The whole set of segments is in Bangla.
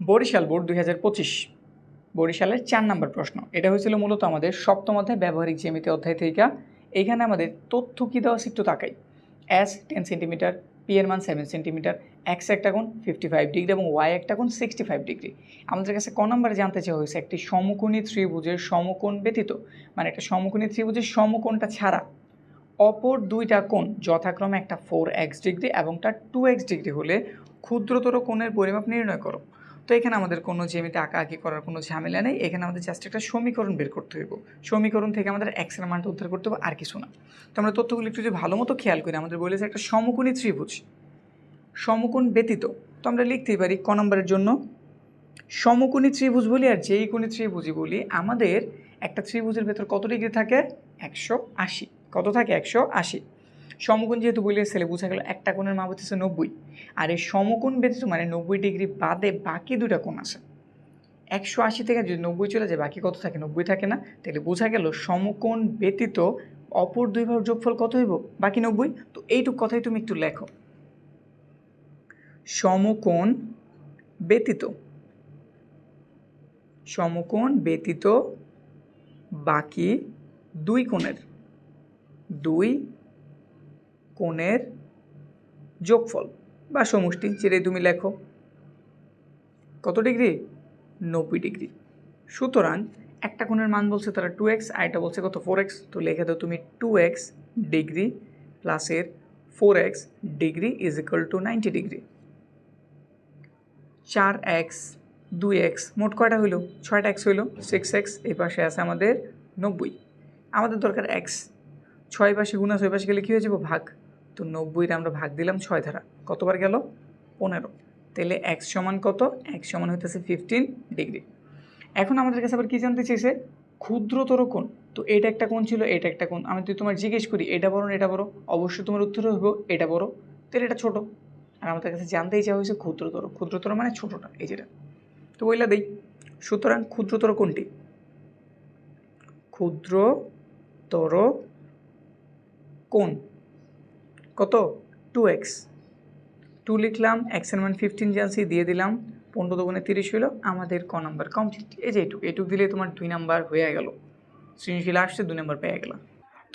বরিশাল বোর্ড দুই হাজার পঁচিশ। বরিশালের চার নম্বর প্রশ্ন। এটা হয়েছিল মূলত আমাদের সপ্তম অধ্যায় ব্যবহারিক জ্যামিতি অধ্যায় থেকে। এইখানে আমাদের তথ্য কী দেওয়া একটু তাকাই। এস টেন সেন্টিমিটার পি এর মান সেভেন সেন্টিমিটার এক্স একটা কোণ ফিফটি ফাইভ ডিগ্রি এবং ওয়াই একটা কোণ সিক্সটি ফাইভ ডিগ্রি আমাদের কাছে ক নম্বরে জানতে চাওয়া হয়েছে, একটি সমকোণী ত্রিভুজের সমকোণ ব্যতীত। মানে একটা সমকোণী ত্রিভুজের সমকোণটা ছাড়া। অপর দুইটা কোণ যথাক্রমে একটা ফোর এক্স ডিগ্রি এবং তার টু এক্স ডিগ্রি হলে ক্ষুদ্রতর কোণের পরিমাপ নির্ণয় করো। তো এখানে আমাদের কোনো জমিতে আঁকা আঁকি করার কোনো ঝামেলা নেই। এখানে আমাদের জাস্ট একটা সমীকরণ বের করতে হইব। সমীকরণ থেকে আমাদের এক্সের মানটা উদ্ধার করতে হবে আর কিছু না। তো আমরা তথ্যগুলো একটু যদি ভালো মতো খেয়াল করি, আমাদের বলেছে একটা সমকোণী ত্রিভুজ, সমকোণ ব্যতীত। তো আমরা লিখতেই পারি ক নম্বরের জন্য, সমকোণী ত্রিভুজ বলি আর যেই কোণী ত্রিভুজই বলি, আমাদের একটা ত্রিভুজের ভেতর কত ডিগ্রি থাকে? একশো আশি। কত থাকে? একশো আশি। সমকোণ যেহেতু বলে ছেলে বোঝা গেল একটা কোণের মাপ হচ্ছে নব্বই। আর এই সমকোণ ব্যতীত মানে নব্বই ডিগ্রি বাদে বাকি দুটা কোণ আছে। একশো আশি থেকে যদি নব্বই চলে যায়, বাকি কত থাকে? নব্বই থাকে না। তাহলে বোঝা গেল সমকোণ ব্যতীত অপর দুই ভাগ যোগফল কত হইব? বাকি নব্বই। তো এইটুক কথাই তুমি একটু লেখো। সমকোণ ব্যতীত সমকোণ ব্যতীত বাকি দুই কোণের, দুই কোণের যোগফল বা সমষ্টি যেটাই তুমি লেখো। কত ডিগ্রি? নব্বই ডিগ্রি। সুতরাং একটা কোণের মান বলছে তারা টু এক্স আর এটা বলছে কত? ফোর এক্স তো লিখে দাও তুমি টু এক্স ডিগ্রি প্লাসের four x degree is equal to ninety degree. চার এক্স দুই এক্স মোট কয়টা হইল? ছয়টা এক্স হইল সিক্স এক্স এই পাশে আছে আমাদের নব্বই। আমাদের দরকার এক্স ছয় পাশে গুণা ছয় পাশে গেলে কী হয়ে যাব? ভাগ। তো নব্বইটা আমরা ভাগ দিলাম ছয় ধারা। কতবার গেল? পনেরো। তাহলে এক্স সমান কত? এক্স সমান হইতেছে ফিফটিন ডিগ্রি এখন আমাদের কাছে আবার কী জানতে চেয়েছে? ক্ষুদ্রতর কোণ। তো এটা একটা কোণ ছিল, এটা একটা কোণ। আমি তুই তোমার জিজ্ঞেস করি, এটা বড় এটা বড়? অবশ্যই তোমার উত্তর হইব, এটা বড়। তাহলে এটা ছোট। আর আমাদের কাছে জানতেই চাওয়া হয়েছে ক্ষুদ্রতর। ক্ষুদ্রতর মানে ছোটটা, এই যেটা। তো বইলা দেই। সুতরাং ক্ষুদ্রতর কোনটি ক্ষুদ্রতর কোন কত? টু এক্স টু লিখলাম এক্সের মান ফিফটিন জানছি, দিয়ে দিলাম, পনেরো দোকানে তিরিশ হলো আমাদের ক নাম্বার কমপ্লিট এই যে এইটুক এইটুক দিলে তোমার দুই নাম্বার হয়ে গেল। সৃজনশীল আসছে দুই নাম্বার পেয়ে গেলাম।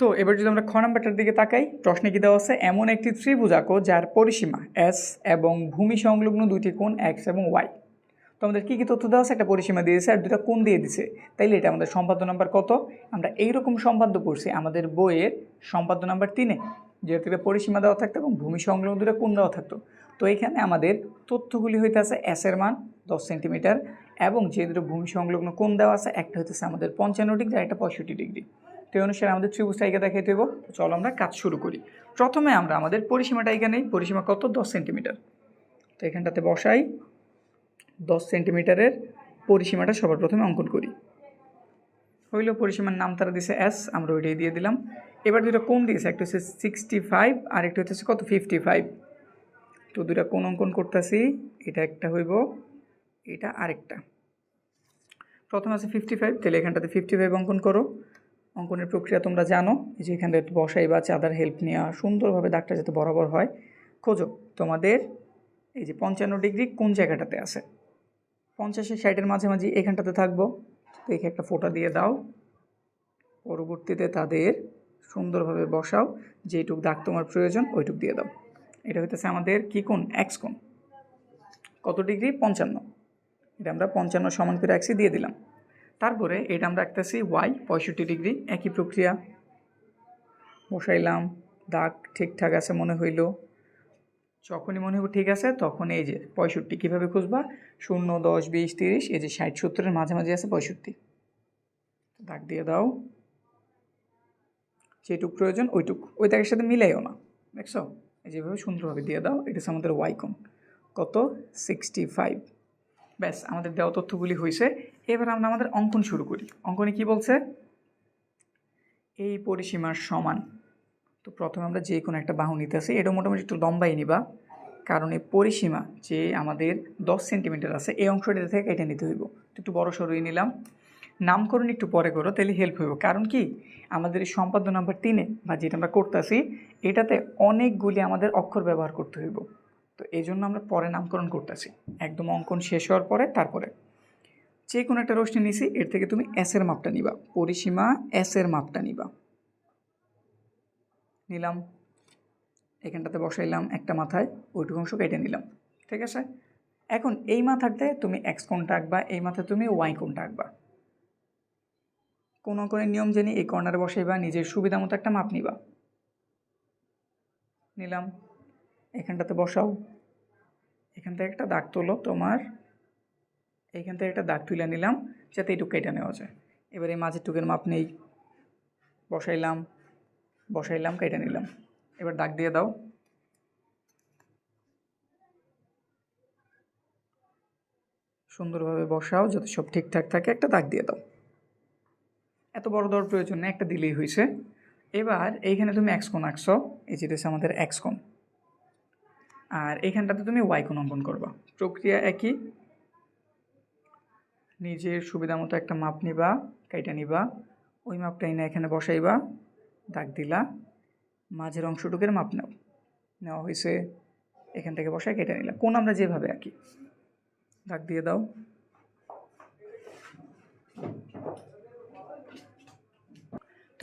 তো এবার যদি আমরা খ নাম্বারটার দিকে তাকাই, প্রশ্নে কী দেওয়া আছে? এমন একটি ত্রিভুজ আঁকো যার পরিসীমা এস এবং ভূমি সংলগ্ন দুইটি কোণ এক্স এবং ওয়াই তো আমাদের কী কী তথ্য দেওয়া আছে? একটা পরিসীমা দিয়েছে আর দুটা কোণ দিয়ে দিছে। তাইলে এটা আমাদের সম্পাদ্য নাম্বার কত? আমরা এইরকম সম্পাদ্য করছি আমাদের বইয়ের সম্পাদ্য নাম্বার তিনে। যেহেতু পরিসীমা দেওয়া থাকতো এবং ভূমি সংলগ্ন দুটা কোন দেওয়া থাকতো। তো এখানে আমাদের তথ্যগুলি হইতে আছে এসের মান দশ সেন্টিমিটার এবং যে দুটো ভূমি সংলগ্ন কোন দেওয়া আছে, একটা হইতেছে আমাদের পঞ্চান্ন ডিগ্রি আর একটা পঁয়ষট্টি ডিগ্রি। তো অনুসারে আমাদের ত্রিভুজটা এঁকে দেখাইতে দেবো চলো আমরা কাজ শুরু করি। প্রথমে আমরা আমাদের পরিসীমাটা এখানে পরিসীমা কত? দশ সেন্টিমিটার। তো এখানটাতে বসাই। দশ সেন্টিমিটারের পরিসীমাটা সবার প্রথমে অঙ্কন করি। হইল পরিসীমার নাম তারা দিছে এস আমরা ওইটাই দিয়ে দিলাম। এবার দুটো কোণ দিয়েছে, একটা হচ্ছে সিক্সটি ফাইভ আর একটা হচ্ছে কত? ফিফটি ফাইভ তো দুটা কোণ অঙ্কন করতেছি, এটা একটা হইব, এটা আরেকটা। প্রথম আছে ফিফটি ফাইভ তাহলে এখানটাতে ফিফটি ফাইভ অঙ্কন করো। অঙ্কনের প্রক্রিয়া তোমরা জানো যে এখানটাতে বসাই বা চাঁদার হেল্প নেওয়া সুন্দরভাবে দাগটা যাতে বরাবর হয়। খোঁজো, তোমাদের এই যে পঞ্চান্ন ডিগ্রি কোন জায়গাটাতে আছে? পঞ্চাশের ষাটের মাঝামাঝি এখানটাতে থাকব। তো এখানে একটা ফোঁটা দিয়ে দাও। পরবর্তীতে তাদের সুন্দরভাবে বসাও, যেইটুক দাগ তোমার প্রয়োজন, ওইটুক দিয়ে দাও। এটা হইতেছে আমাদের কী কোণ? এক্স কোণ। কত ডিগ্রি? পঞ্চান্ন। এটা আমরা পঞ্চান্ন সমান করে একসি দিয়ে দিলাম। তারপরে এটা আমরা রাখতেছি ওয়াই পঁয়ষট্টি ডিগ্রি, একই প্রক্রিয়া। বসাইলাম, দাগ ঠিকঠাক আছে মনে হইল। যখনই মনে হইব ঠিক আছে, তখন এই যে পঁয়ষট্টি কীভাবে খুঁজবা? শূন্য, দশ, বিশ, তিরিশ, এই যে ষাট সত্তরের মাঝামাঝি আছে পঁয়ষট্টি। দাগ দিয়ে দাও। যেটুক প্রয়োজন ওইটুক। ওই দাগের সাথে মিলাইও না। দেখছ? যেভাবে সুন্দরভাবে দিয়ে দাও, এটা হচ্ছে আমাদের ওয়াইকন কত? সিক্সটি ফাইভ ব্যাস, আমাদের দেওয়া তথ্যগুলি হয়েছে এবার আমরা আমাদের অঙ্কন শুরু করি। অঙ্কনে কি বলছে? এই পরিসীমার সমান। তো প্রথমে আমরা যে কোনো একটা বাহু নিতে আসি। এটা মোটামুটি একটু লম্বাই নিবা। কারণ এই পরিসীমা যে আমাদের দশ সেন্টিমিটার আছে, এই অংশটা থেকে এটা নিতে হইব। তো একটু বড় সরই নিলাম। নামকরণ একটু পরে করো, তাহলে হেল্প হইব। কারণ কি? আমাদের এই সম্পাদ্য নাম্বার তিনে, বা যেটা আমরা করতেছি, এটাতে অনেকগুলি আমাদের অক্ষর ব্যবহার করতে হইব। তো এই জন্য আমরা পরে নামকরণ করতেছি। একদম অঙ্কন শেষ হওয়ার পরে তারপরে যে কোনো একটা রশ্মি নিছি, এর থেকে তুমি এসের মাপটা নিবা। পরিসীমা এসের মাপটা নিবা। নিলাম। এখানটাতে বসাইলাম একটা মাথায়, ওইটুকু অংশ কেটে নিলাম। ঠিক আছে? এখন এই মাথাতে তুমি এক্স কোনটা আঁকবা? এই মাথায় তুমি ওয়াই কোনটা আঁকবা? কোনো অঙ্কনের নিয়ম জানি এই কর্নারে বসাইবা, নিজের সুবিধা মতো একটা মাপ নিবা। নিলাম। এখানটাতে বসাও। এখান থেকে একটা দাগ তোলো তোমার। এইখান থেকে একটা দাগ তুলে নিলাম, যাতে এইটুকু কেটে নেওয়া যায়। এবার এই মাঝের টুকের মাপ নেই। বসাইলাম বসাইলাম, কেটে নিলাম। এবার দাগ দিয়ে দাও। সুন্দরভাবে বসাও যাতে সব ঠিকঠাক থাকে। একটা দাগ দিয়ে দাও। এত বড় দেওয়ার প্রয়োজন নেই, একটা দিলেই হয়েছে। এবার এইখানে তুমি এক্স কোণ আঁকছো, এই যেটা হচ্ছে আমাদের এক্স কোণ। আর এইখানটাতে তুমি ওয়াই কোণ অঙ্কন করবা। প্রক্রিয়া একই। নিজের সুবিধা মতো একটা মাপ নিবা কাইটা নিবা, ওই মাপটা এনে এখানে বসাইবা, দাগ দিলা, মাঝের অংশটুকের মাপ নাও। নেওয়া হয়েছে, এখান থেকে বসায় কেটে নিলাম কোন আমরা যেভাবে আঁকি। দাগ দিয়ে দাও।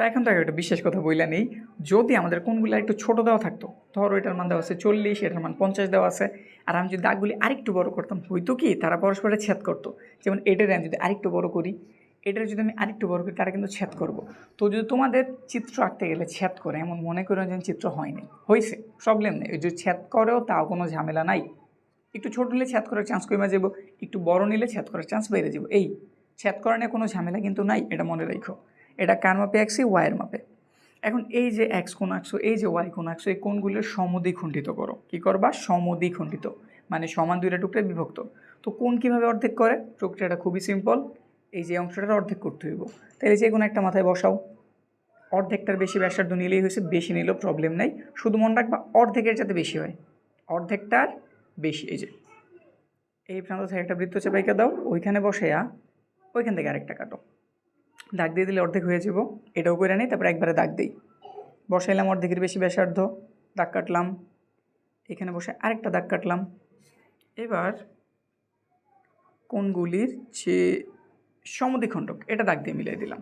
তো এখন তাকে একটা বিশেষ কথা বইলা নেই। যদি আমাদের কোনগুলো একটু ছোট দেওয়া থাকতো, ধরো এটার মান দেওয়া আছে চল্লিশ, এটার মান পঞ্চাশ দেওয়া আছে, আর আমি যদি দাগগুলি আরেকটু বড় করতাম, হয়তো কি তারা পরস্পরে ছেদ করতো। যেমন এটার আমি যদি আরেকটু বড় করি, এটার যদি আমি আরেকটু বড় করি, তারা কিন্তু ছেদ করব। তো যদি তোমাদের চিত্র আঁকতে গেলে ছেদ করে, এমন মনে করো যে চিত্র হয়নি হয়েছে প্রবলেম নেই। ওই যে ছেদ করেও তাও কোনো ঝামেলা নাই। একটু ছোট নিলে ছেদ করার চান্স কমে যাব একটু বড় নিলে ছেদ করার চান্স বেড়ে যাব এই, ছেদ করা নিয়ে কোনো ঝামেলা কিন্তু নাই, এটা মনে রাখো। এটা কার মাপে? আঁকছি ওয়াইয়ের মাপে। এখন এই যে এক্স কোণ আঁকছো এই যে ওয়াই কোণ আঁকছো এই কোণগুলোর সমদ্বিখণ্ডিত করো। কি করবা? সমদ্বিখণ্ডিত। মানে সমান দুইটা টুকরায় বিভক্ত। তো কোন কীভাবে অর্ধেক করে? প্রক্রিয়াটা খুবই সিম্পল এই যে অংশটার অর্ধেক করতে হইব। তাহলে যে কোনো একটা মাথায় বসাও। অর্ধেকটার বেশি ব্যাসার্ধ নিলেই হয়েছে, বেশি নিলেও প্রবলেম নেই। শুধু মনে রাখবা, অর্ধেকের যাতে বেশি হয়। অর্ধেকটার বেশি। এই যে। এই প্রান্ত থেকে একটা বৃত্ত চাপাইকা দাও। ওইখানে বসাইয়া ওইখান থেকে আরেকটা কাটো। দাগ দিয়ে দিলে অর্ধেক হয়ে যাব। এটাও করে নিই, তারপর একবারে দাগ দিই। বসাইলাম অর্ধেকের বেশি ব্যাসার্ধ, দাগ কাটলাম। এখানে বসে আরেকটা দাগ কাটলাম। এবার কোনগুলির যে সমদ্বিখণ্ডক, এটা দাগ দিয়ে মিলিয়ে দিলাম।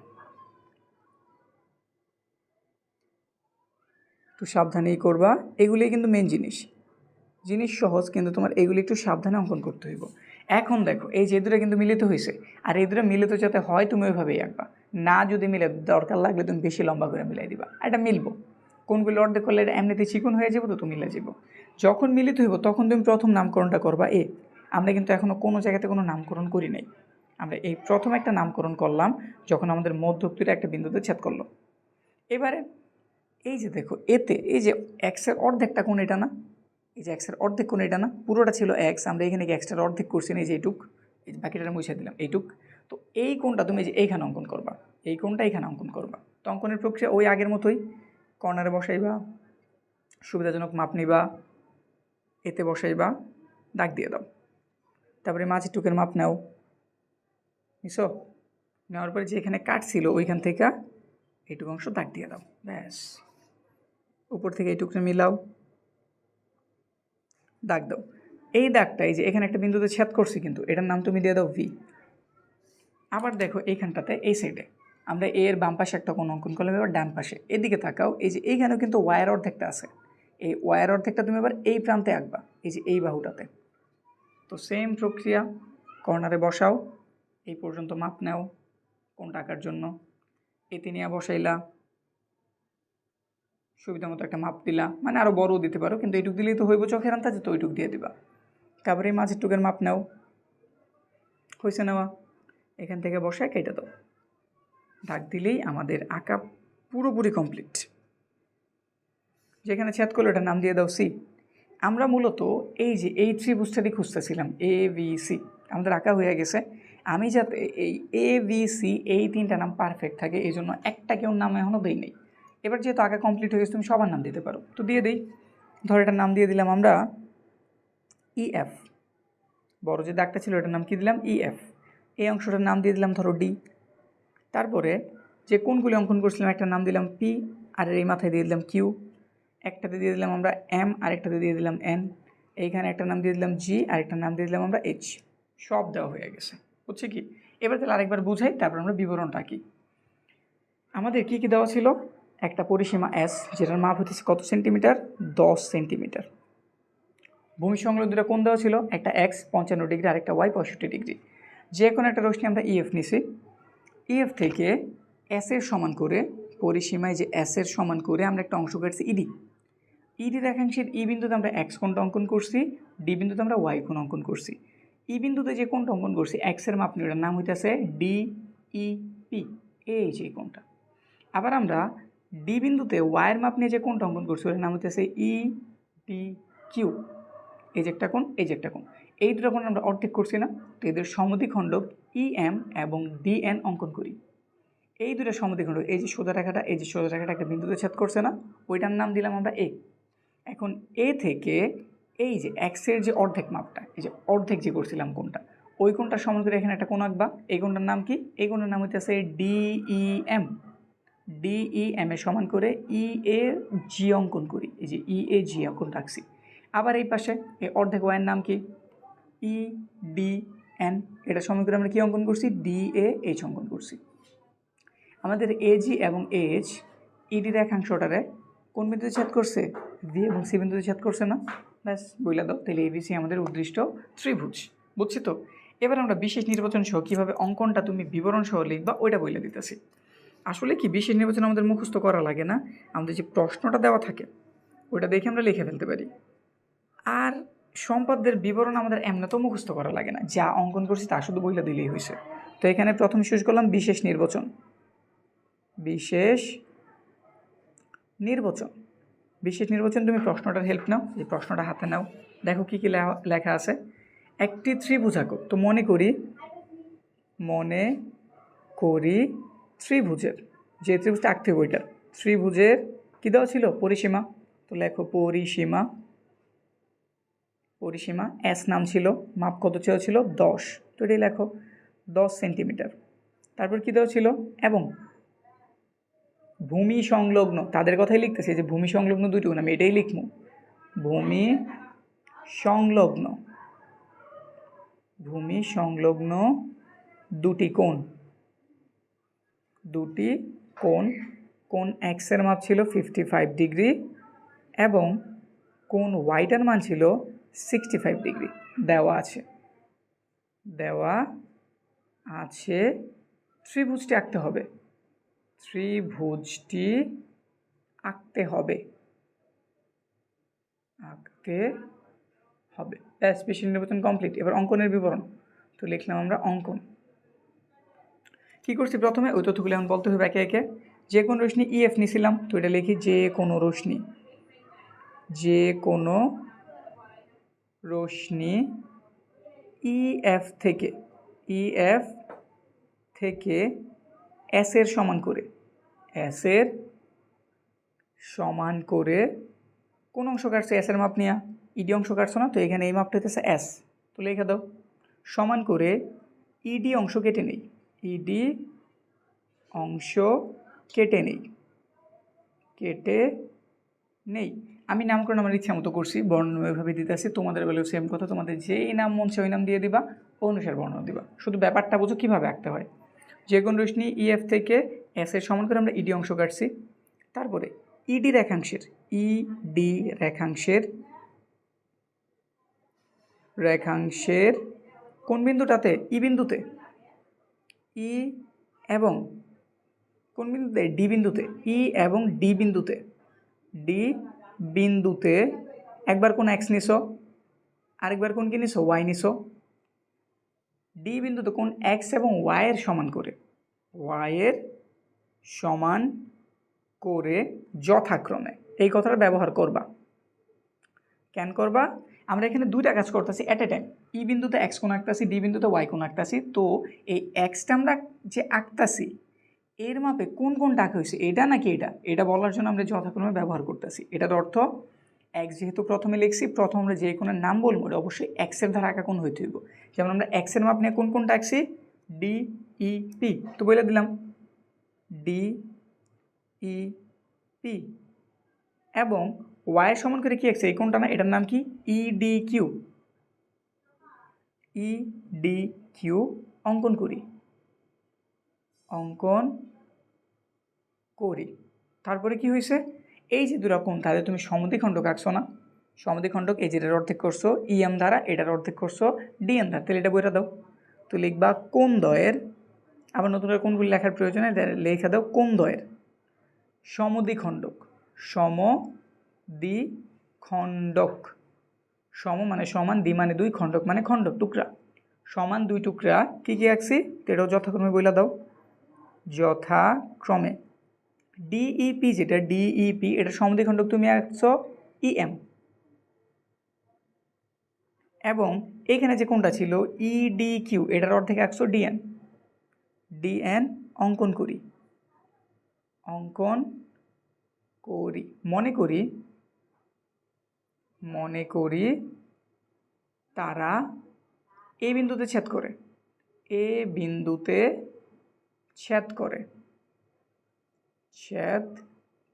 একটু সাবধানেই করবা এগুলি কিন্তু মেন জিনিস। জিনিস সহজ, কিন্তু তোমার এগুলি একটু সাবধানে অঙ্কন করতে হইব। এখন দেখো, এই যে দুটো কিন্তু মিলিত হয়েছে আর এই দুটো মিলিত যাতে হয়, তুমি ওইভাবেই আঁকবা। না যদি মিলে, দরকার লাগলে তুমি বেশি লম্বা করে মিলাই দিবা। এটা মিলবো। কোনগুলো অর্ধেক করলে এটা এমনিতে চিকন হয়ে যাব, তো তুমি মিলে যাব যখন মিলিত হইব, তখন তুমি প্রথম নামকরণটা করবা এ। আমরা কিন্তু এখনও কোনো জায়গাতে কোনো নামকরণ করি নাই। আমরা এই প্রথম একটা নামকরণ করলাম, যখন আমাদের মধ্যক্তিটা একটা বিন্দুতে ছেদ করল। এবারে, এই যে দেখো, এতে, এই যে এক্সের অর্ধেকটা কোন এটা না? এই যে এক্সের অর্ধেক কোন এটা না, পুরোটা ছিল এক্স আমরা এখানে এক্সটার অর্ধেক করছি না এই যে এইটুক, এই যে বাকিটা মুছে দিলাম, এইটুক। তো এই কোনটা তুমি যে এইখানে অঙ্কন করবা, এই কোনটা এইখানে অঙ্কন করবা। তো অঙ্কনের প্রক্রিয়া ওই আগের মতোই কর্নারে বসাইবা, সুবিধাজনক মাপ নিবা, এতে বসাইবা, দাগ দিয়ে দাও। তারপরে মাঝের টুকের মাপ নাও নিছো নেওয়ার পরে যে এখানে কাটছিল ওইখান থেকে এইটুকু অংশ দাগ দিয়ে দাও, ব্যাস। উপর থেকে এইটুকু মিলাও। দাগ দাও। এই দাগটা এই যে এখানে একটা বিন্দুতে ছেদ করছি কিন্তু, এটার নাম তুমি দিয়ে দাও ভি আবার দেখো এইখানটাতে, এই সাইডে আমরা এর বাম পাশে একটা কোন অঙ্কন করলাম, এবার ডান পাশে। এদিকে তাকাও, এই যে এইখানেও কিন্তু ওয়ার অর্ধেকটা আছে। এই ওয়ার অর্ধেকটা তুমি এবার এই প্রান্তে আঁকবা, এই যে এই বাহুটাতে। তো সেম প্রক্রিয়া কর্নারে বসাও, এই পর্যন্ত মাপ নাও কোনটা আঁকার জন্য। এতে নিয়ে বসাইলা। সুবিধা মতো একটা মাপ দিলা। মানে আরও বড়ও দিতে পারো, কিন্তু এইটুক দিলেই তো হইব, চোখের আন্তাজে তো ওইটুক দিয়ে দিবা। তারপরে মাঝের টুকের মাপ নাও। হয়েছে নেওয়া। এখান থেকে বসায় কেটে দাও। দাগ দিলেই আমাদের আঁকা পুরোপুরি কমপ্লিট। যেখানে ছেদ করল এটার নাম দিয়ে দাও সি। আমরা মূলত এই যে এই ত্রিভুজটারই খুঁজতেছিলাম, এ, বি, সি। আমাদের আঁকা হয়ে গেছে। আমি যাতে এই এ, বি, সি, এই তিনটা নাম পারফেক্ট থাকে এই জন্য একটা কেউ নাম এখনও দেই নেই এবার যেহেতু আগে কমপ্লিট হয়ে গেছে, তুমি সবার নাম দিতে পারো। তো দিয়ে দিই। ধর এটার নাম দিয়ে দিলাম আমরা ই এফ বড় যে দাগটা ছিল, এটার নাম কি দিলাম? ই এফ এই অংশটার নাম দিয়ে দিলাম, ধরো ডি তারপরে যে কোনগুলি অঙ্কন করছিলাম, একটা নাম দিলাম পি আর এই মাথায় দিয়ে দিলাম কিউ একটাতে দিয়ে দিলাম আমরা এম আর একটাতে দিয়ে দিলাম এন এইখানে একটা নাম দিয়ে দিলাম জি আর একটা নাম দিয়ে দিলাম আমরা এইচ সব দেওয়া হয়ে গেছে, বুঝছি কি? এবার তাহলে আরেকবার বুঝাই, তারপর আমরা বিবরণটা কি আমাদের কি কি দেওয়া ছিল? একটা পরিসীমা এস যেটার মাপ হতেছে কত সেন্টিমিটার? দশ সেন্টিমিটার। ভূমি সংলগ্ন দুটো কোণ দেওয়া ছিল, একটা এক্স পঞ্চান্ন ডিগ্রি আর একটা ওয়াই পঁয়ষট্টি ডিগ্রি। যে কোনো একটা রশ্মি আমরা ইএফ নিছি। ইএফ থেকে এস সমান করে পরিসীমায় যে এস সমান করে আমরা একটা অংশ কাটছি ইডি ইডি রেখাংশের ই বিন্দুতে আমরা এক্স কোণটা অঙ্কন করছি ডি বিন্দুতে আমরা ওয়াই কোণ অঙ্কন করছি। ই বিন্দুতে যে কোণটা অঙ্কন করছি এক্সের মাপ নিয়ে নাম হইতেছে ডি ই পি এই যে কোণটা। আবার আমরা ডি বিন্দুতে ওয়াইয়ের মাপ নিয়ে যে কোণটা অঙ্কন করছি, ওটার নাম হইতেছে ই পি কিউ এই যে একটা কোণ, এই যে একটা কোণ। এই দুটো কোণ আমরা অর্ধেক করছি না, তো এদের সমধি সমদ্বিখণ্ডক ই এম এবং ডি এন অঙ্কন করি। এই দুটো সমদ্বিখণ্ডক, এই যে সোজা রেখাটা, এই যে সোজা রেখাটা একটা বিন্দুতে ছেদ করছে না, ওইটার নাম দিলাম আমরা এ এখন এ থেকে এই যে এক্সের যে অর্ধেক মাপটা, এই যে অর্ধেক যে করছিলাম কোনটা ওই কোনটা সমান করে এখানে একটা কোণ আঁকবা। এই কোনটার নাম কি? এই কোনটার নাম হইতেছে ডিই এম ডিই এম এর সমান করে ই এ জি অঙ্কন করি। এই যে ই এ জি অঙ্কন রাখছি। আবার এই পাশে এই অর্ধেক ওয়াইয়ের নাম কি? ই ডি এন এটা সমান করে আমরা কী অঙ্কন করছি? ডি এ এইচ অঙ্কন করছি। আমাদের এজি এবং এইচ ইডি রেখাংশটারে কোন বিন্দুতে ছেদ করছে? ভি এবং সি বিন্দুতে ছেদ করছে না। ব্যাস, বইলা দাও। তাহলে এবিসি আমাদের উদ্দিষ্ট ত্রিভুজ। বুঝছি তো? এবার আমরা বিশেষ নির্বাচন সহ কীভাবে অঙ্কনটা তুমি বিবরণ সহ লিখবা, ওইটা বইলে দিতেছি। আসলে কি বিশেষ নির্বাচন আমাদের মুখস্থ করা লাগে না? আমাদের যে প্রশ্নটা দেওয়া থাকে, ওইটা দেখে আমরা লিখে ফেলতে পারি। আর সম্পাদ্যের বিবরণ আমাদের এমনিতেও মুখস্থ করা লাগে না। যা অঙ্কন করছি তা শুধু বইলে দিলেই হয়েছে তো এখানে প্রথম শেষ করলাম, বিশেষ নির্বাচন। বিশেষ নির্বাচন। বিশেষ নির্বাচন, তুমি প্রশ্নটার হেল্প নাও, এই প্রশ্নটা হাতে নাও। দেখো কী কী লেখা- আছে। একটি ত্রিভুজাকক তো মনে করি মনে করি ত্রিভুজের, যে ত্রিভুজটা আঁকতে হবে ওইটা ত্রিভুজের কী দেওয়া ছিল? পরিসীমা। তো লেখো পরিসীমা। পরিসীমা এস নাম ছিল, মাপ কত চেয়েও ছিল? দশ। তো এটাই লেখো, দশ সেন্টিমিটার। তারপর কী দেওয়া ছিল? এবং ভূমি সংলগ্ন, তাদের কথাই লিখতেছি যে ভূমি সংলগ্ন দুটি আমি এটাই লিখব। ভূমি সংলগ্ন ভূমি সংলগ্ন দুটি কোণ। দুটি কোণ কোণ এক্সের মাপ ছিল ফিফটি ফাইভ ডিগ্রি এবং কোণ ওয়াইটার মান ছিল সিক্সটি ফাইভ ডিগ্রি দেওয়া আছে। দেওয়া আছে ত্রিভুজটি আঁকতে হবে। ত্রিভুজটি আঁকতে হবে। আঁকতে হবে। ব্যাস বিশেষ নির্বাচন কমপ্লিট এবার অঙ্কনের বিবরণ। তো লিখলাম আমরা অঙ্কন। কী করছি প্রথমে? ওই তথ্যগুলো এখন বলতে হবে একে একে। যে কোনো রশ্মি ইএফ নিছিলাম, তো এটা লিখি যে কোনো রশ্মি। যে কোনো রশ্মি ইএফ থেকে ইএফ থেকে এস এর সমান করে এস এর সমান করে কোন অংশ কাটছে? এস এর মাপ নিয়া। ইডি অংশ কাটছো না, তো এখানে এই মাপটা হতেছে এস তো লেখা দাও। সমান করে ইডি অংশ কেটে নেই। ইডি অংশ কেটে নেই। কেটে নেই। আমি নামকরণ আমার ইচ্ছা মতো করছি, বর্ণ এভাবে দিতে আসি তোমাদের বেলেও সেম কথা, তোমাদের যেই নাম মন ওই নাম দিয়ে দিবা, অনুসার বর্ণ দিবা। শুধু ব্যাপারটা বুঝো কীভাবে আঁকতে হয়। যে কোনো রশ্মি ইএফ থেকে এস এর সমান করে আমরা ইডি অংশ কাটছি। তারপরে ইডি রেখাংশের ইডি রেখাংশের রেখাংশের কোন বিন্দুটাতে? ই বিন্দুতে। ই এবং কোন বিন্দুতে? ডি বিন্দুতে। ই এবং ডি বিন্দুতে। ডি বিন্দুতে একবার কোন এক্স নিছো, আরেকবার কোন কি নিছো? ওয়াই নিছো। ডি বিন্দুতে কোন এক্স এবং ওয়াইয়ের সমান করে। ওয়াইয়ের সমান করে যথাক্রমে। এই কথাটা ব্যবহার করবা। কেন করবা? আমরা এখানে দুইটা কাজ করতেছি অ্যাট এ টাইম ই বিন্দুতে এক্স কোন আঁকতাছি, ডি বিন্দুতে ওয়াই কোন আঁকতাছি, তো এই এক্সটা আমরা যে আঁকতাছি, এর মাপে কোন কোনটা আঁকা হয়েছে, এটা নাকি এটা? এটা বলার জন্য আমরা যথাক্রমে ব্যবহার করতেছি। এটার অর্থ, এক্স যেহেতু প্রথমে লিখছি, প্রথম আমরা যে কোনের নাম বলব এটা অবশ্যই এক্সের ধারা আঁকা কোন হইতে হইব। যেমন আমরা এক্সের মাপ নিয়ে কোন কোনটা আঁকছি? D E P. তো বলে দিলাম, ডি ই পি। এবং ওয়াই সমান করে কি আঁকছে? এই কোনটা না, এটার নাম কি? E D Q. E, D, Q অঙ্কন করি। অঙ্কন করি। তারপরে কি হয়েছে? এই যে দুরা কোণ তাদের তুমি সমদ্বিখণ্ডক আঁকছো না? সমদ্বিখণ্ডক এই যেটার অর্ধেক করছ, ই এম দ্বারা এটার অর্ধেক করছ, ডি এম দ্বারা। তাহলে এটা বইটা দাও। তো লিখবা কোন দয়ের, আবার নতুন করে কোনগুলি লেখার প্রয়োজন হয় লেখা দাও কোন দয়ের। সমদ্বিখণ্ডক সম দ্বি খণ্ডক। সম মানে সমান, দ্বি মানে দুই, খণ্ডক মানে খণ্ডক, টুকরা। সমান দুই টুকরা, কি কি আঁকছি? তো এটাও যথাক্রমে বইলা দাও। যথাক্রমে। ডিইপি যেটা, ডিইপি, এটা সমদ্বিখণ্ডক তুমি আঁকছো ইএম। এবং এখানে যে কোনটা ছিল? ইডি কিউ এটার অর্ধেক একশো ডিএন। ডিএন অঙ্কন করি। অঙ্কন করি। মনে করি মনে করি তারা এ বিন্দুতে ছেদ করে। এ বিন্দুতে ছেদ করে। ছেদ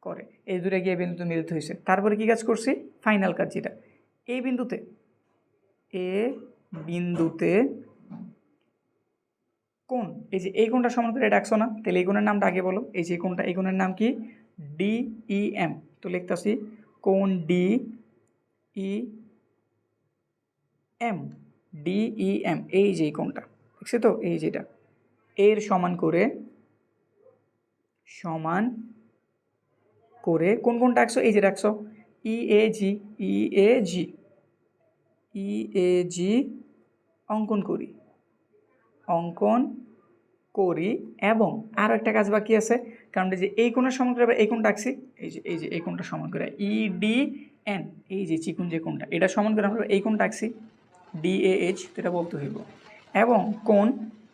করে। এই দূরে গিয়ে বিন্দুতে মিলিত হয়েছে। তারপরে কি কাজ করছি? ফাইনাল কাজ যেটা। এই বিন্দুতে। এ বিন্দুতে কোন এই যে এই কোনটা সমান করে এটা একশো না, তাহলে এই কোণের নামটা আগে বলো। এই যে কোনটা এই কোণের নাম কি? ডি ই এম তো কোন D E M D E M এই যে কোনটা দেখছি তো? এই যেটা, এর সমান করে সমান করে, কোন কোনটা একশো এই যে একশো ই এ জি ই এ জি ই এ জি অঙ্কন করি অঙ্কন করি, এবং আরও একটা কাজ বাকি আছে, কারণ যে এই কোণের সমান করে এই কোণটা আঁকছি এই যে এই যে, এই কোণটা সমান করে ই ডি এন, এই যে চিকুন যে কোণটা, এটা সমান করে আমরা এই কোণটা আঁকছি ডি এ এইচ তো এটা বলতে হইব। এবং কোন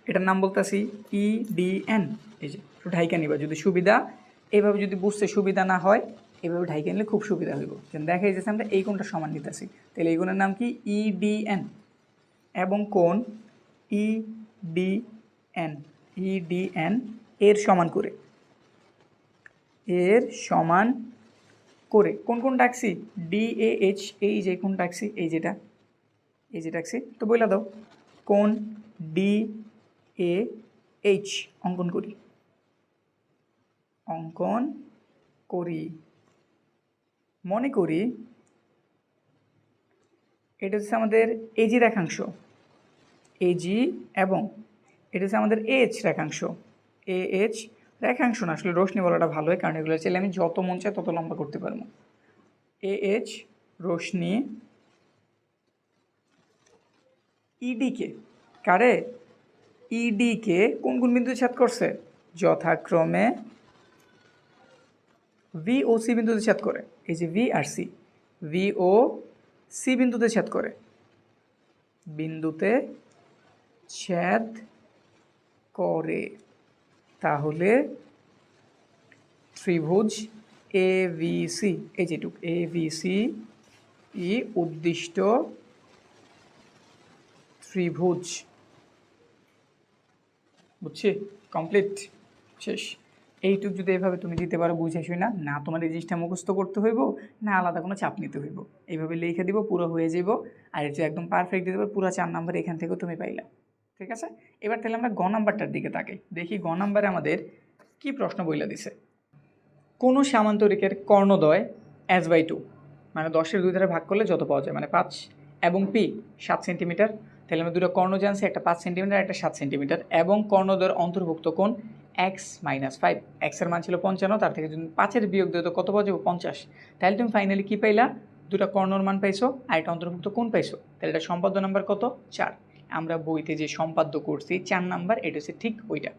এটার নাম বলতেছি ই ডি এন এই যে, একটু ঢাইকা নিবা, যদি সুবিধা এইভাবে যদি বুঝতে সুবিধা না হয়, এভাবে ঢাইকা নিলে খুব সুবিধা হইব। যেন দেখা যাচ্ছে আমরা এই কোণটা সমান নিতেছি। তাহলে এই কোণের নাম কি? ই ডি এন এবং কোন E D N E D N এর সমান করে। এর সমান করে, কোন কোন ট্যাক্সি ডি এ এইচ এই যে কোন ট্যাক্সি এই যেটা, এই যে ট্যাক্সি তো বইলা দাও, কোন ডি এ এইচ অঙ্কন করি। অঙ্কন করি। মনে করি, এটা হচ্ছে আমাদের এজি রেখাংশ। এজি এবং এটা হচ্ছে আমাদের এ এইচ রেখাংশ। এ এইচ রেখাংশ না আসলে রোশনি বলাটা ভালো হয় কারণ এগুলো চাইলে আমি যত মন চাই তত লম্বা করতে পারব। এ এইচ রোশনি ইডিকে কারে? ইডিকে কোন কোন বিন্দুতে ছেদ করছে? যথাক্রমে ভি ও সি বিন্দুতে ছেদ করে, এই যে V R C V O C বিন্দুতে ছেদ করে, বিন্দুতে ছেদ করে। তাহলে ত্রিভুজ এ সি, এই যেটুক এ সি ই উদ্দিষ্ট ত্রিভুজ। বুঝছি? কমপ্লিট? শেষ? এইটুক যদি এভাবে তুমি দিতে পারো, বুঝে শুই না না তোমার এই জিনিসটা মুখস্থ করতে হইব, না আলাদা কোনো চাপ নিতে হইব। এইভাবে লিখে দিব, পুরো হয়ে যাব আর এটা একদম পারফেক্ট দিতে পারো, পুরো চার নাম্বার এখান থেকেও তুমি পাইলা। ঠিক আছে? এবার তাহলে আমরা গ নাম্বারটার দিকে তাকাই। দেখি গ নাম্বারে আমাদের কি প্রশ্ন বইলা দিছে। কোনো সামান্তরিকের কর্ণদয় এস বাই টু মানে দশের দুই ধারে ভাগ করলে যত পাওয়া যায় মানে পাঁচ এবং পি সাত সেন্টিমিটার তাহলে আমরা দুটো কর্ণ জানছি, একটা পাঁচ সেন্টিমিটার একটা সাত সেন্টিমিটার এবং কর্ণদয়ের অন্তর্ভুক্ত কোণ এক্স মাইনাস ফাইভ এক্সের মান ছিল পঞ্চান্ন, তার থেকে যদি পাঁচের বিয়োগ দিও তো কত পাওয়া যাবে? পঞ্চাশ। তাহলে তুমি ফাইনালি কী পাইলা? দুটা কর্ণর মান পাইছো আর একটা অন্তর্ভুক্ত কোন পাইছো। তাহলে এটা সম্পাদ্য নাম্বার কত? চার। আমরা বইতে যে সম্পাদ্য করছি, চার নাম্বার, এটা হচ্ছে ঠিক ওইটা।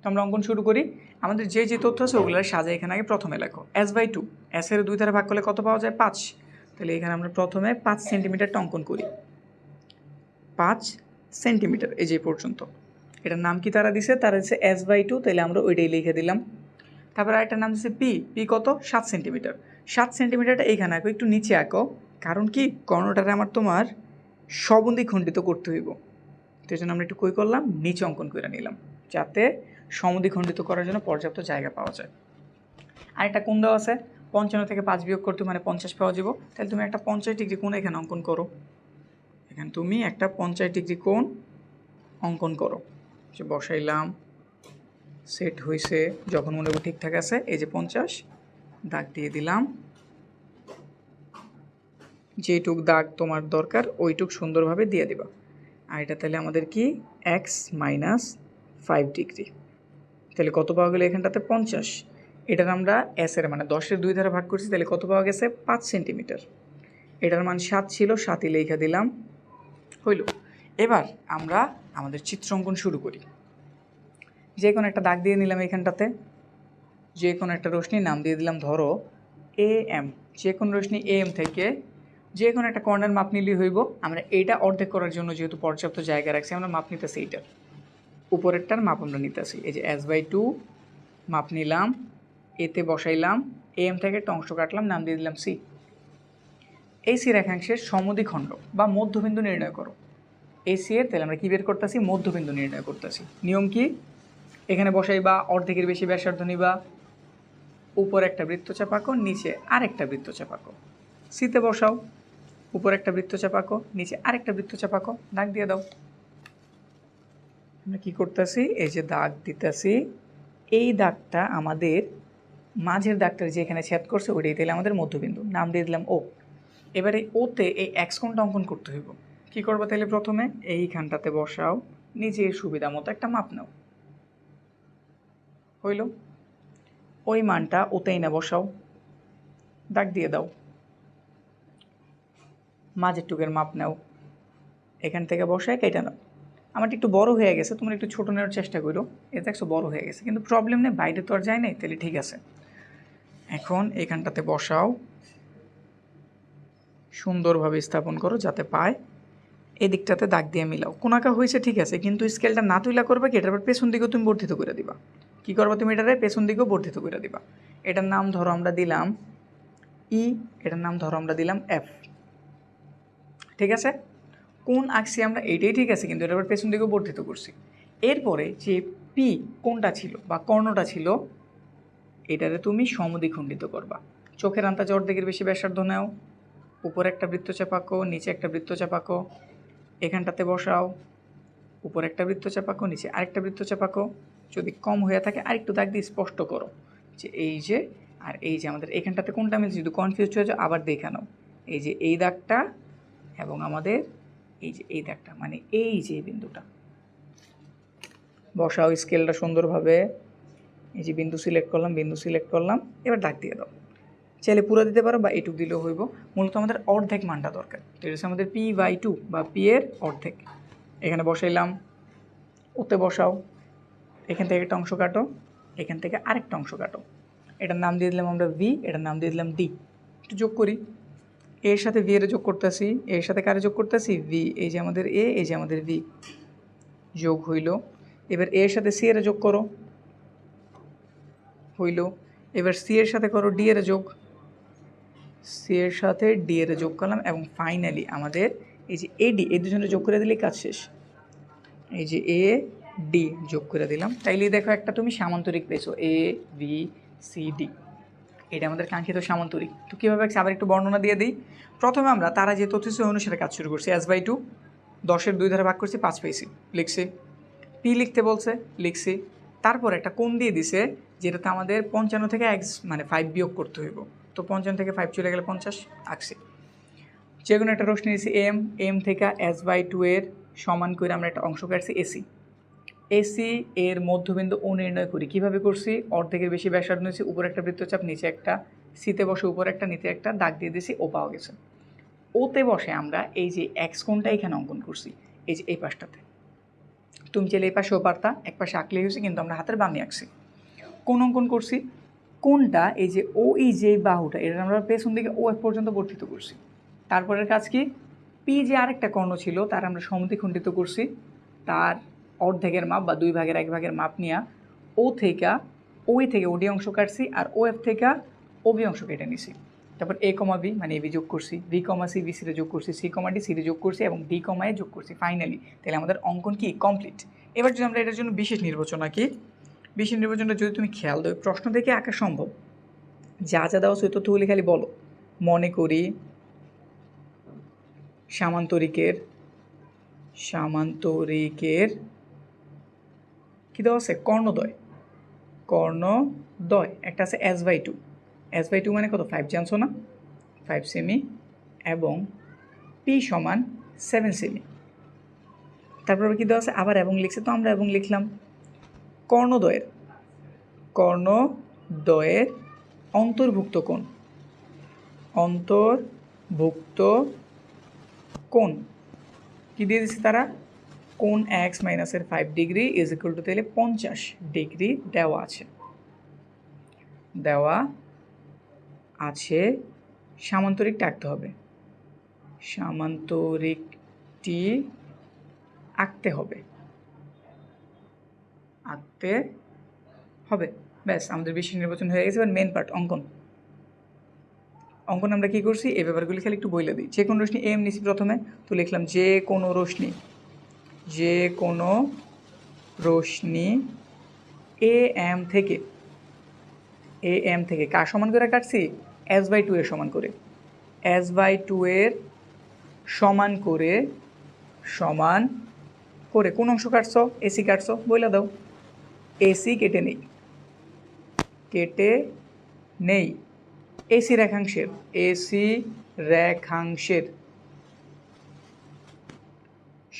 তো আমরা অঙ্কন শুরু করি। আমাদের যে যে তথ্য আছে, ওগুলো সাজা এখানে আগে প্রথমে লেখো। এস বাই টু এস এর দুই ধারে ভাগ করলে কত পাওয়া যায়? পাঁচ। তাহলে এখানে আমরা প্রথমে পাঁচ সেন্টিমিটারটা অঙ্কন করি। পাঁচ সেন্টিমিটার এই যে পর্যন্ত। এটার নাম কি তারা দিছে? তারা দিচ্ছে এস বাই টু তাহলে আমরা ওইটাই লিখে দিলাম। তারপর আরেকটার নাম দিচ্ছে পি পি কত? সাত সেন্টিমিটার সাত সেন্টিমিটারটা এইখানে আঁকো, একটু নিচে আঁকো। কারণ কি? কর্ণটারে আমার তোমার সবন্দি খণ্ডিত করতে হইব। তো জন্য আমরা একটু কই করলাম, নিচে অঙ্কন করে নিলাম, যাতে সমদি খণ্ডিত করার জন্য পর্যাপ্ত জায়গা পাওয়া যায়। আরেকটা কোন দেওয়া আছে? পঞ্চান্ন থেকে পাঁচ বিয়োগ করতে মানে পঞ্চাশ পাওয়া যাব তাহলে তুমি একটা পঞ্চাশ ডিগ্রি কোণ এখানে অঙ্কন করো। এখানে তুমি একটা পঞ্চাশ ডিগ্রি কোণ অঙ্কন করো। যে বসাইলাম, সেট হয়েছে যখন মনে করো ঠিকঠাক আছে, এই যে পঞ্চাশ, দাগ দিয়ে দিলাম। যেটুক দাগ তোমার দরকার, ওইটুক সুন্দরভাবে দিয়ে দিবা। আর এটা তাহলে আমাদের কি? এক্স মাইনাস ফাইভ ডিগ্রি তাহলে কত পাওয়া গেলো এখানটাতে? পঞ্চাশ। এটার আমরা এসের মানে দশের দুই ধারে ভাগ করছি, তাহলে কত পাওয়া গেছে? পাঁচ সেন্টিমিটার এটার মান সাত ছিল, সাতই লেখা দিলাম। হইল। এবার আমরা আমাদের চিত্র অঙ্কন শুরু করি। যে কোনো একটা দাগ দিয়ে নিলাম এখানটাতে। যে কোনো একটা রশ্মির নাম দিয়ে দিলাম, ধরো এ এম যে কোনো রশ্মি এ এম থেকে যে কোনো একটা কর্নার মাপ নিলেই হইব। আমরা এইটা অর্ধেক করার জন্য যেহেতু পর্যাপ্ত জায়গা রাখছি, আমরা মাপ নিতেছি এইটার উপরেরটার মাপ আমরা নিতেছি। এই যে এস বাই টু মাপ নিলাম এতে বসাইলাম এম থেকে একটা অংশ কাটলাম, নাম দিয়ে দিলাম সি এই সি রেখাংশের সমদ্বিখণ্ড বা মধ্যবিন্দু নির্ণয় করো। এই সি এর, তাহলে আমরা কী বের করতেছি? মধ্যবিন্দু নির্ণয় করতেছি। নিয়ম কি? এখানে বসাই বা অর্ধেকের বেশি ব্যাসার্ধ নিবা। উপর একটা বৃত্তচাপ আঁকো নিচে আরেকটা বৃত্তচাপ আঁকো সিতে বসাও। উপর একটা বৃত্তচাপ আঁকো নিচে আরেকটা বৃত্তচাপ আঁকো দাগ দিয়ে দাও। আমরা কী করতেছি? এই যে দাগ দিতেছি। এই দাগটা আমাদের মাঝের দাগটা যে এখানে ছেদ করছে, ওইটাই তাহলে আমাদের মধ্যবিন্দু। নাম দিয়ে দিলাম ও এবারে ওতে এই এক্স কোণটা অঙ্কন করতে হইব। কী করব তাহলে প্রথমে? এইখানটাতে বসাও, নিজের সুবিধা মতো একটা মাপ নাও। হইল? ওই মানটা ওতেই না বসাও। দাগ দিয়ে দাও। মাঝের টুকের মাপ নাও। এখান থেকে বসায় কেটে নাও। আমারটা একটু বড় হয়ে গেছে, তোমরা একটু ছোটো নেওয়ার চেষ্টা করো। এটা একশো বড় হয়ে গেছে, কিন্তু প্রবলেম নেই, বাইরে তো আর যায় নাই, তাহলে ঠিক আছে। এখন এখানটাতে বসাও। সুন্দরভাবে স্থাপন করো যাতে পায়। এই দিকটাতে দাগ দিয়ে মিলাও। কোনাকা হয়েছে ঠিক আছে, কিন্তু স্কেলটা না তুইলা করবে কি, এটার পেছন দিকেও তুমি বর্ধিত করে দিবা। কি করবা তুমি এটারে? পেছন দিকেও বর্ধিত করে দিবা। এটার নাম ধরো আমরা দিলাম ই এটার নাম ধরো আমরা দিলাম এফ ঠিক আছে? কোন আঁকছি আমরা? এইটাই ঠিক আছে, কিন্তু এটা পর পেছন দিকেও বর্ধিত করছি। এরপরে যে পি কোনটা ছিল বা কর্ণটা ছিল, এটারে তুমি সমদ্বিখণ্ডিত করবা। চোখের আন্তাজে অর্ধেকের বেশি ব্যাসার্ধ নাও, উপরে একটা বৃত্তচাপ চাপাকো নিচে একটা বৃত্তচাপ চাপাকো এখানটাতে বসাও, উপরে একটা বৃত্তচাপ চাপাকো নিচে আরেকটা বৃত্ত চাপাকো যদি কম হয়ে থাকে, আরেকটু দাগ দিয়ে স্পষ্ট করো যে এই যে, আর এই যে আমাদের এখানটাতে কোনটা মিলছে? যদি কনফিউজ হয়ে যাও, আবার দেখানো এই যে এই দাগটা এবং আমাদের এই যে, এই দাগটা মানে এই যে বিন্দুটা। বসাও স্কেলটা সুন্দরভাবে। এই যে বিন্দু সিলেক্ট করলাম, বিন্দু সিলেক্ট করলাম, এবার দাগ দিয়ে দাও। চাইলে পুরো দিতে পারো বা এটুক দিলেও হইব। মূলত আমাদের অর্ধেক মানটা দরকার। এটা আমাদের পি বাই টু বা পি এর অর্ধেক। এখানে বসাইলাম, ওতে বসাও, এখান থেকে একটা অংশ কাটো, এখান থেকে আরেকটা অংশ কাটো। এটার নাম দিয়ে দিলাম আমরা ভি এটার নাম দিয়ে দিলাম ডি একটু যোগ করি। এর সাথে ভি এর যোগ করতেছি, এর সাথে কারে যোগ করতেছি? ভি এই যে আমাদের এ এই যে আমাদের ভি যোগ হইল। এবার এর সাথে সি এর যোগ করো। হইল। এবার সি এর সাথে করো ডি এর যোগ। সি এর সাথে ডি এর যোগ করলাম এবং ফাইনালি আমাদের এই যে এ ডি এই দুজনে যোগ করে দিলেই কাজ শেষ। এই যে এ ডি যোগ করে দিলাম। তাইলে দেখো একটা তুমি সামান্তরিক পেয়েছ। এ বি সি ডি এটা আমাদের কাঙ্ক্ষিত সামান্তরিক তো কীভাবে আছে আবার একটু বর্ণনা দিয়ে দিই। প্রথমে আমরা তারা যে তথ্য অনুসারে কাজ শুরু করছি। এস বাই টু দশের দুই ধারে ভাগ করছি, পাঁচ পেয়েছি লিখছি। পি লিখতে বলছে, লিখছি। তারপর একটা কোণ দিয়ে দিছে, যেটাতে আমাদের পঞ্চান্ন থেকে এক মানে ফাইভ বিয়োগ করতে হইব। তো পঞ্চান্ন থেকে ফাইভ চলে গেলে পঞ্চাশ, আঁকছি। যে কোনো একটা রশ্মি নিয়েছি এম এম থেকে এস বাই টু এর সমান করে আমরা একটা অংশ কাটছি এসি এসি, এর মধ্যবিন্দু ও নির্ণয় করি। কীভাবে করছি? অর্ধেকের বেশি ব্যাসার্ধ নিয়েছি, উপরে একটা বৃত্তচাপ, নিচে একটা। সিতে বসে উপরে একটা, নিচে একটা, দাগ দিয়ে দিয়েছি, ও পাওয়া গেছে। ওতে বসে আমরা এই যে এক্স কোনটা এখানে অঙ্কন করছি, এই যে এই পাশটাতে। তুমি চাইলে এই পাশেও পারতা, এক পাশে আঁকলে হয়েছে, কিন্তু আমরা হাতের বামে আঁকছি। কোন অঙ্কন করছি? কোনটা এই যে ও এই যে বাহুটা, এটা আমরা পেছন দিকে ও এক পর্যন্ত বর্ধিত করছি। তারপরের কাজ কি? পি যে আরেকটা কর্ণ ছিল, তার আমরা সমদ্বিখণ্ডিত করছি, তার অর্ধেকের মাপ বা দুই ভাগের এক ভাগের মাপ নিয়ে ও থেকে ওই থেকে ওডি অংশ কাটছি আর ও এফ থেকে ওবি অংশ কেটে নিছি। তারপর এ কমা বি মানে এবি যোগ করছি, বি কমা সি, বি সিতে যোগ করছি, সি কমা ডি সিতে যোগ করছি এবং ডি কমা এ যোগ করছি ফাইনালি তাহলে আমাদের অঙ্কন কি কমপ্লিট এবার যদি আমরা এটার জন্য বিশেষ নির্বাচন আঁকি, বিশেষ নির্বাচনটা যদি তুমি খেয়াল দাও প্রশ্ন থেকে আঁকা সম্ভব। যা যা দেওয়া ওই তথ্যগুলি খালি বলো। মনে করি, সামান্তরিকের সামান্তরিকের কি দেওয়া আছে? কর্ণদয় কর্ণদয় একটা আছে s by two s by two মানে কত? ফাইভ জানছো না ফাইভ সেমি এবং পি সমান সেভেন সেমি তারপর কি দেওয়া আছে? আবার এবং লিখছে। তো আমরা এবং লিখলাম। কর্ণদয়ের কর্ণদয়ের অন্তর্ভুক্ত কোণ। অন্তর্ভুক্ত কোণ। কি দিয়ে দিচ্ছে তারা? কোণ এক্স মাইনাসের five degree is equal to তাহলে পঞ্চাশ ডিগ্রি দেওয়া আছে। দেওয়া আছে সামান্তরিকটা আঁকতে হবে। সামান্তরিকটি আঁকতে হবে। আঁকতে হবে। ব্যাস, আমাদের বিষয় নির্বাচন হয়ে গেছে, এবার মেন পার্ট অঙ্কন। অঙ্কন আমরা কী করছি? এই ব্যাপারগুলি খালি একটু বলে দিই। যে কোনো রশ্মি এম নিছি প্রথমে, তো লিখলাম যে কোনো রশ্মি যে কোনো রশ্মি এ এম থেকে এ এম থেকে, কার সমান করে কাটছি? এস বাই টু এর সমান করে। এস বাই টু এর সমান করে সমান করে, কোন অংশ কাটছো? এসি কাটছো, বইলা দাও। এসি কেটে নেই। কেটে নেই। এসি রেখাংশের এসি রেখাংশের।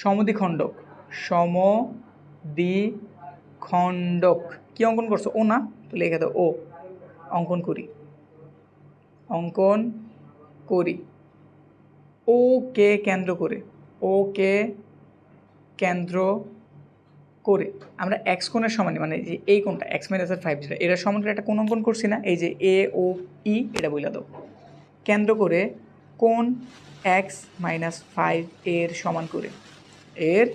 সমদ্বিখণ্ডক। সমদ্বিখণ্ডক। কি অঙ্কন করছ? ও না? তো লিখে ও। অঙ্কন করি। অঙ্কন করি। ও কে কেন্দ্র করে? ও কে কেন্দ্র করে। আমরা এক্স কোণের সমান মানে যে এই কোণটা এক্স মাইনাসের ফাইভ যেটা এটার সমান একটা কোণ অঙ্কন করছি না, এই যে এ, ও, ই, এটা বইলা দাও। কেন্দ্র করে কোণ এক্স মাইনাস ফাইভ এর সমান করে। এর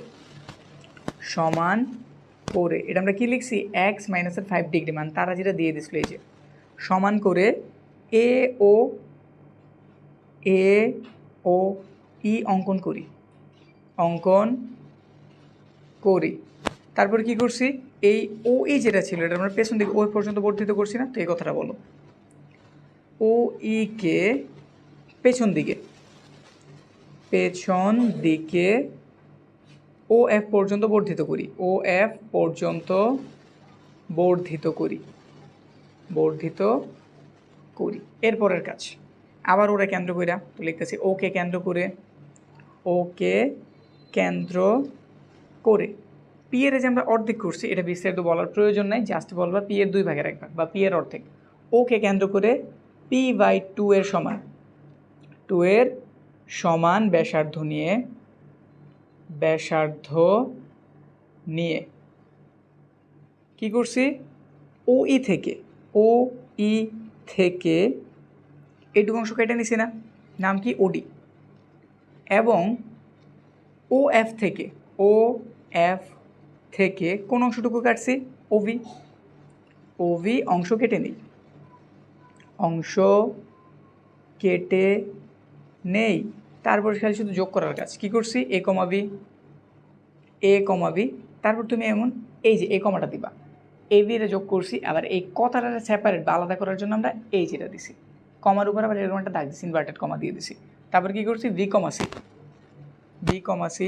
সমান করে, এটা আমরা কী লিখছি? এক্স মাইনাসের ফাইভ ডিগ্রি মান, তারা যেটা দিয়ে দিছিল এই যে, সমান করে এ ও এ ও ই অঙ্কন করি অঙ্কন করি। তারপর কি করছি? এই ও ই যেটা ছিল, এটা আমরা পেছন দিকে ও পর্যন্ত বর্ধিত করছি না, তো এই কথাটা বলো। ও ই কে পেছন দিকে পেছন দিকে ও এফ পর্যন্ত বর্ধিত করি। ও এফ পর্যন্ত বর্ধিত করি। বর্ধিত করি। এরপরের কাজ। আবার ওরা কেন্দ্র কইরা তো লিখতেছি ওকে কেন্দ্র করে। ওকে কেন্দ্র করে। পি এর যে আমরা অর্ধেক করছি, এটা বিস্তারিত বলার প্রয়োজন নাই জাস্ট বলবা পি এর দুই ভাগের এক ভাগ বা পি এর অর্ধেক। ওকে কেন্দ্র করে পি বাই টু এর সমান। টু এর সমান ব্যাসার্ধ নিয়ে ব্যাসার্ধ নিয়ে। কি করছি? ও ই থেকে, ও ই থেকে, এইটুকু অংশ কেটে নিছি না, নাম কি? ওডি এবং ও এফ থেকে, ও এফ থেকে কোন অংশটুকু কাটছি? ওভি ওভি অংশ কেটে নেই। অংশ কেটে নেই। তারপর খালি শুধু যোগ করার কাজ। কি করছি? এ কমাবি এ কমা বি তারপর তুমি এমন এই যে এ কমাটা দিবা। এ বি যোগ করছি, আবার এই কথাটা সেপারেট বা আলাদা করার জন্য আমরা এই যেটা দিছি। কমার উপর আবার এরকম একটা দাগ দিছি ইনভার্টেড কমা দিয়ে দিছি। তারপর কি করছি? V comma C B comma C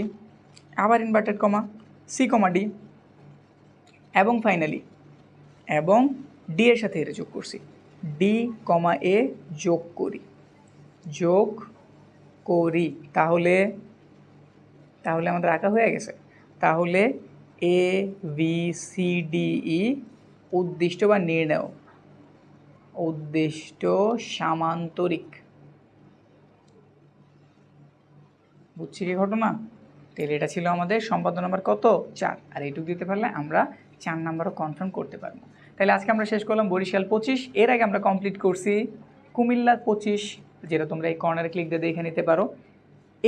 আবার inverted comma C comma D এবং ফাইনালি এবং ডি এর সাথে এটা যোগ করছি। ডি কমা এ যোগ করি। যোগ করি, তাহলে তাহলে আমাদের আঁকা হয়ে গেছে। তাহলে A B C D E উদ্দিষ্ট বা নির্ণয়। উদ্দিষ্ট সামান্তরিক। বুঝছি কি ঘটনা? তাহলে এটা ছিল আমাদের সম্পাদন নাম্বার কত? চার। আর এইটুকু দিতে পারলে আমরা চার নাম্বারও কনফার্ম করতে পারব। তাহলে আজকে আমরা শেষ করলাম বরিশাল পঁচিশ। এর আগে আমরা কমপ্লিট করছি কুমিল্লা পঁচিশ। যেটা তোমরা এই কর্নারে ক্লিক দিয়ে দেখে নিতে পারো।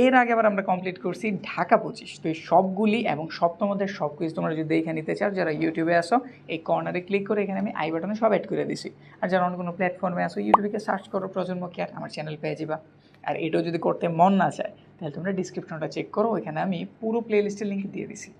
এর আগে আবার আমরা কমপ্লিট করছি ঢাকা পঁচিশ। তো এই সবগুলি এবং সপ্তমদের সব কিছু তোমরা যদি দেখে নিতে চাও, যারা ইউটিউবে আসো এই কর্নারে ক্লিক করে এখানে আমি আই বাটনে সব অ্যাড করে দিছি। আর যারা অন্য কোনো প্ল্যাটফর্মে আসো ইউটিউবে সার্চ করো প্রজন্ম কেয়ার আমার চ্যানেল পেয়ে যাবা। আর এটাও যদি করতে মন না চায়, তাহলে তোমরা ডিসক্রিপশনটা চেক করো, ওইখানে আমি পুরো প্লে লিস্টের লিঙ্ক দিয়ে দিছি।